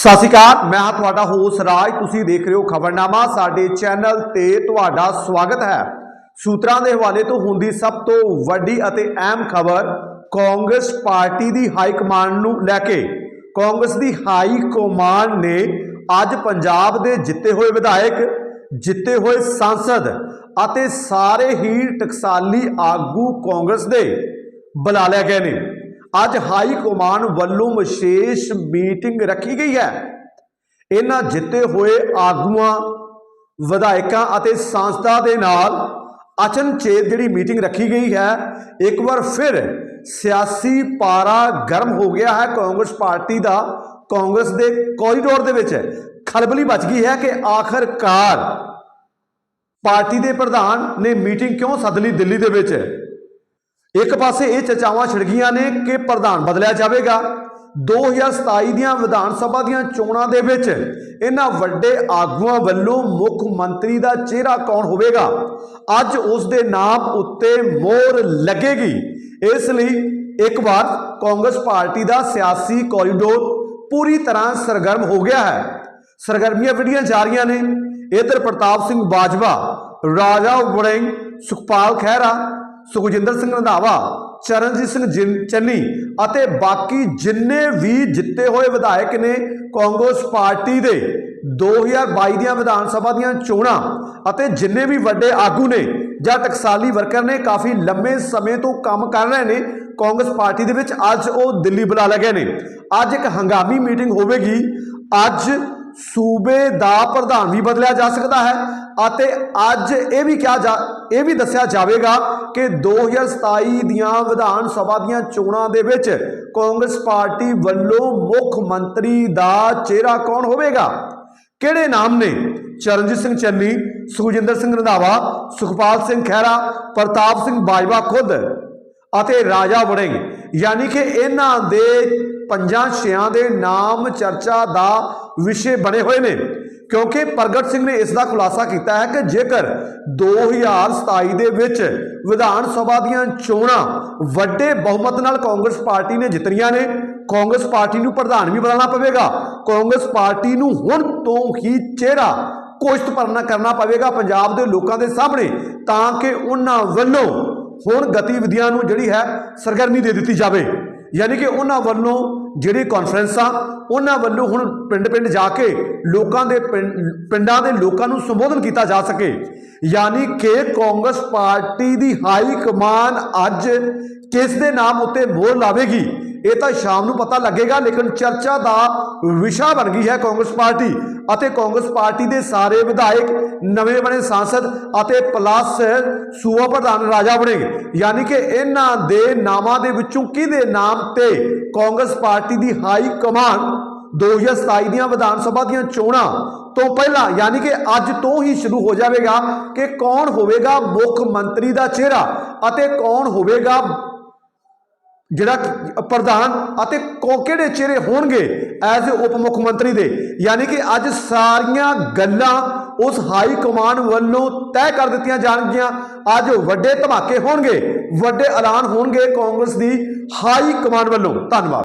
ਸਤਿ ਸ਼੍ਰੀ ਅਕਾਲ, ਮੈਂ ਹਾਂ ਤੁਹਾਡਾ ਹੋਸ ਰਾਜ। ਤੁਸੀਂ ਦੇਖ ਰਹੇ ਹੋ ਖਬਰਨਾਮਾ। ਸਾਡੇ ਚੈਨਲ ਤੇ ਤੁਹਾਡਾ ਸਵਾਗਤ ਹੈ। ਸੂਤਰਾਂ ਦੇ ਹਵਾਲੇ ਤੋਂ ਹੁੰਦੀ ਸਭ ਤੋਂ ਵੱਡੀ ਅਤੇ ਅਹਿਮ ਖਬਰ, ਕਾਂਗਰਸ ਪਾਰਟੀ ਦੀ ਹਾਈ ਕਮਾਂਡ ਨੂੰ ਲੈ ਕੇ। ਕਾਂਗਰਸ ਦੀ ਹਾਈ ਕਮਾਂਡ ਨੇ ਅੱਜ ਪੰਜਾਬ ਦੇ ਜਿੱਤੇ ਹੋਏ ਵਿਧਾਇਕ, ਜਿੱਤੇ ਹੋਏ ਸੰਸਦ ਅਤੇ ਸਾਰੇ ਹੀ ਟਕਸਾਲੀ ਆਗੂ ਕਾਂਗਰਸ ਦੇ ਬੁਲਾ ਲਿਆ ਗਏ ਨੇ। ਅੱਜ ਹਾਈ ਕਮਾਨ ਵੱਲੋਂ ਵਿਸ਼ੇਸ਼ ਮੀਟਿੰਗ ਰੱਖੀ ਗਈ ਹੈ। ਇਹਨਾਂ ਜਿੱਤੇ ਹੋਏ ਆਗੂਆਂ, ਵਿਧਾਇਕਾਂ ਅਤੇ ਸੰਸਥਾ ਦੇ ਨਾਲ ਅਚਨਚੇਤ ਜਿਹੜੀ ਮੀਟਿੰਗ ਰੱਖੀ ਗਈ ਹੈ, ਇੱਕ ਵਾਰ ਫਿਰ ਸਿਆਸੀ ਪਾਰਾ ਗਰਮ ਹੋ ਗਿਆ ਹੈ। ਕਾਂਗਰਸ ਪਾਰਟੀ ਦਾ ਕਾਂਗਰਸ ਦੇ ਕੋਰੀਡੋਰ ਦੇ ਵਿੱਚ ਖਲਬਲੀ ਬਚ ਗਈ ਹੈ ਕਿ ਆਖਰਕਾਰ ਪਾਰਟੀ ਦੇ ਪ੍ਰਧਾਨ ਨੇ ਮੀਟਿੰਗ ਕਿਉਂ ਸੱਦ ਲਈ ਦਿੱਲੀ ਦੇ ਵਿੱਚ? ਇੱਕ ਪਾਸੇ ਇਹ ਚਰਚਾਵਾਂ ਛਿੜ ਗਈਆਂ ਨੇ ਕਿ ਪ੍ਰਧਾਨ ਬਦਲਿਆ ਜਾਵੇਗਾ। 2027 ਦੀਆਂ ਵਿਧਾਨ ਸਭਾ ਦੀਆਂ ਚੋਣਾਂ ਦੇ ਵਿੱਚ ਇਹਨਾਂ ਵੱਡੇ ਆਗੂਆਂ ਵੱਲੋਂ ਮੁੱਖ ਮੰਤਰੀ ਦਾ ਚਿਹਰਾ ਕੌਣ ਹੋਵੇਗਾ? ਅੱਜ ਉਸ ਦੇ ਨਾਮ ਉੱਤੇ ਮੋਹਰ ਲੱਗੇਗੀ। ਇਸ ਲਈ ਇੱਕ ਵਾਰ ਕਾਂਗਰਸ ਪਾਰਟੀ ਦਾ ਸਿਆਸੀ ਕੋਰੀਡੋਰ ਪੂਰੀ ਤਰ੍ਹਾਂ ਸਰਗਰਮ ਹੋ ਗਿਆ ਹੈ। ਸਰਗਰਮੀਆਂ ਵਿੱਢੀਆਂ ਜਾ ਰਹੀਆਂ ਨੇ। ਇਧਰ ਪ੍ਰਤਾਪ ਸਿੰਘ ਬਾਜਵਾ, ਰਾਜਾ ਵੜਿੰਗ, ਸੁਖਪਾਲ ਖਹਿਰਾ ਸੁਖਜਿੰਦਰ ਸਿੰਘ ਰੰਧਾਵਾ, ਚਰਨਜੀਤ ਸਿੰਘ ਜਿੰ- ਚੰਨੀ ਅਤੇ ਬਾਕੀ ਜਿੰਨੇ ਵੀ ਜਿੱਤੇ ਹੋਏ ਵਿਧਾਇਕ ਨੇ ਕਾਂਗਰਸ ਪਾਰਟੀ ਦੇ 2022 ਦੀਆਂ ਵਿਧਾਨ ਸਭਾ ਦੀਆਂ ਚੋਣਾਂ ਅਤੇ ਜਿੰਨੇ ਵੀ ਵੱਡੇ ਆਗੂ ਨੇ ਜਾਂ ਟਕਸਾਲੀ ਵਰਕਰ ਨੇ, ਕਾਫੀ ਲੰਮੇ ਸਮੇਂ ਤੋਂ ਕੰਮ ਕਰ ਰਹੇ ਨੇ, ਕਾਂਗਰਸ ਪਾਰਟੀ ਦੇ ਵਿੱਚ ਅੱਜ ਉਹ ਦਿੱਲੀ ਬੁਲਾ ਲਏ ਗਏ ਨੇ। ਅੱਜ ਇੱਕ ਹੰਗਾਮੀ ਮੀਟਿੰਗ ਹੋਵੇਗੀ। ਅੱਜ ਸੂਬੇ ਦਾ ਪ੍ਰਧਾਨ ਵੀ ਬਦਲਿਆ ਜਾ ਸਕਦਾ ਹੈ ਅਤੇ ਅੱਜ ਇਹ ਵੀ ਕਿਹਾ ਜਾ ਇਹ ਵੀ ਦੱਸਿਆ ਜਾਵੇਗਾ ਕਿ 2027 ਦੀਆਂ ਵਿਧਾਨ ਸਭਾ ਦੀਆਂ ਚੋਣਾਂ ਦੇ ਵਿੱਚ ਕਾਂਗਰਸ ਪਾਰਟੀ ਵੱਲੋਂ ਮੁੱਖ ਮੰਤਰੀ ਦਾ ਚਿਹਰਾ ਕੌਣ ਹੋਵੇਗਾ? ਕਿਹੜੇ ਨਾਮ ਨੇ? ਚਰਨਜੀਤ ਸਿੰਘ ਚੰਨੀ, ਸੁਖਜਿੰਦਰ ਸਿੰਘ ਰੰਧਾਵਾ, ਸੁਖਪਾਲ ਸਿੰਘ ਖਹਿਰਾ, ਪ੍ਰਤਾਪ ਸਿੰਘ ਬਾਜਵਾ ਖੁਦ ਅਤੇ ਰਾਜਾ ਵੜਿੰਗ। ਯਾਨੀ ਕਿ ਇਹਨਾਂ ਦੇ ਪੰਜਾਂ ਛਿਆਂ ਦੇ ਨਾਮ ਚਰਚਾ ਦਾ ਵਿਸ਼ੇ ਬਣੇ ਹੋਏ ਨੇ। ਕਿਉਂਕਿ ਪ੍ਰਗਟ ਸਿੰਘ ਨੇ ਇਸ ਦਾ ਖੁਲਾਸਾ ਕੀਤਾ ਹੈ ਕਿ ਜੇਕਰ 2027 ਦੇ ਵਿੱਚ ਵਿਧਾਨ ਸਭਾ ਦੀਆਂ ਚੋਣਾਂ ਵੱਡੇ ਬਹੁਮਤ ਨਾਲ ਕਾਂਗਰਸ ਪਾਰਟੀ ਨੇ ਜਿੱਤਣੀਆਂ ਨੇ, ਕਾਂਗਰਸ ਪਾਰਟੀ ਨੂੰ ਪ੍ਰਧਾਨ ਵੀ ਬਣਾਉਣਾ ਪਵੇਗਾ। ਕਾਂਗਰਸ ਪਾਰਟੀ ਨੂੰ ਹੁਣ ਤੋਂ ਹੀ ਚਿਹਰਾ ਕੋਸ਼ਟ ਪਰਨਾ ਕਰਨਾ ਪਵੇਗਾ ਪੰਜਾਬ ਦੇ ਲੋਕਾਂ ਦੇ ਸਾਹਮਣੇ, ਤਾਂ ਕਿ ਉਹਨਾਂ ਵੱਲੋਂ ਹੁਣ ਗਤੀਵਿਧੀਆਂ ਨੂੰ ਜਿਹੜੀ ਹੈ ਸਰਗਰਮੀ ਦੇ ਦਿੱਤੀ ਜਾਵੇ। ਯਾਨੀ ਕਿ ਉਹਨਾਂ ਵੱਲੋਂ ਜਿਹੜੀ ਕਾਨਫਰੰਸਾਂ ਉਹਨਾਂ ਵੱਲੋਂ ਹੁਣ ਪਿੰਡ-ਪਿੰਡ ਜਾ ਕੇ ਲੋਕਾਂ ਦੇ ਪਿੰਡ- ਪਿੰਡਾਂ ਦੇ ਲੋਕਾਂ ਨੂੰ ਸੰਬੋਧਨ ਕੀਤਾ ਜਾ ਸਕੇ। ਯਾਨੀ ਕਿ ਕਾਂਗਰਸ ਪਾਰਟੀ ਦੀ ਹਾਈ ਕਮਾਨ ਅੱਜ ਕਿਸ ਦੇ ਨਾਮ ਉੱਤੇ ਮੋਹਰ ਲਾਵੇਗੀ? ਇਹ ਤਾਂ ਸ਼ਾਮ ਨੂੰ ਪਤਾ ਲੱਗੇਗਾ, ਲੇਕਿਨ ਚਰਚਾ ਦਾ ਵਿਸ਼ਾ ਬਣ ਗਈ ਹੈ ਕਾਂਗਰਸ ਪਾਰਟੀ ਅਤੇ ਕਾਂਗਰਸ ਪਾਰਟੀ ਦੇ ਸਾਰੇ ਵਿਧਾਇਕ, ਨਵੇਂ ਬਣੇ ਸਾਂਸਦ ਅਤੇ ਪਲੱਸ ਸੂਬਾ ਪ੍ਰਧਾਨ ਰਾਜਾ ਬਣੇਗੇ ਯਾਨੀ ਕਿ ਇਹਨਾਂ ਦੇ ਨਾਮਾਂ ਦੇ ਵਿੱਚੋਂ ਕਿਹਦੇ ਨਾਮ ਤੇ ਕਾਂਗਰਸ ਪਾਰਟੀ ਦੀ ਹਾਈ ਕਮਾਨ 2027 ਦੀਆਂ ਵਿਧਾਨ ਸਭਾ ਦੀਆਂ ਚੋਣਾਂ ਤੋਂ ਪਹਿਲਾਂ, ਯਾਨੀ ਕਿ ਅੱਜ ਤੋਂ ਹੀ ਸ਼ੁਰੂ ਹੋ ਜਾਵੇਗਾ ਕਿ ਕੌਣ ਹੋਵੇਗਾ ਮੁੱਖ ਮੰਤਰੀ ਦਾ ਚਿਹਰਾ ਅਤੇ ਕੌਣ ਹੋਵੇਗਾ ਜਿਹੜਾ ਪ੍ਰਧਾਨ ਅਤੇ ਕੋ- ਕਿਹੜੇ ਚਿਹਰੇ ਹੋਣਗੇ ਐਜ਼ ਅ ਉਪ ਮੁੱਖ ਮੰਤਰੀ ਦੇ? ਯਾਨੀ ਕਿ ਅੱਜ ਸਾਰੀਆਂ ਗੱਲਾਂ ਉਸ ਹਾਈ ਕਮਾਂਡ ਵੱਲੋਂ ਤੈਅ ਕਰ ਦਿੱਤੀਆਂ ਜਾਣਗੀਆਂ। ਅੱਜ ਵੱਡੇ ਧਮਾਕੇ ਹੋਣਗੇ, ਵੱਡੇ ਐਲਾਨ ਹੋਣਗੇ ਕਾਂਗਰਸ ਦੀ ਹਾਈ ਕਮਾਂਡ ਵੱਲੋਂ। ਧੰਨਵਾਦ।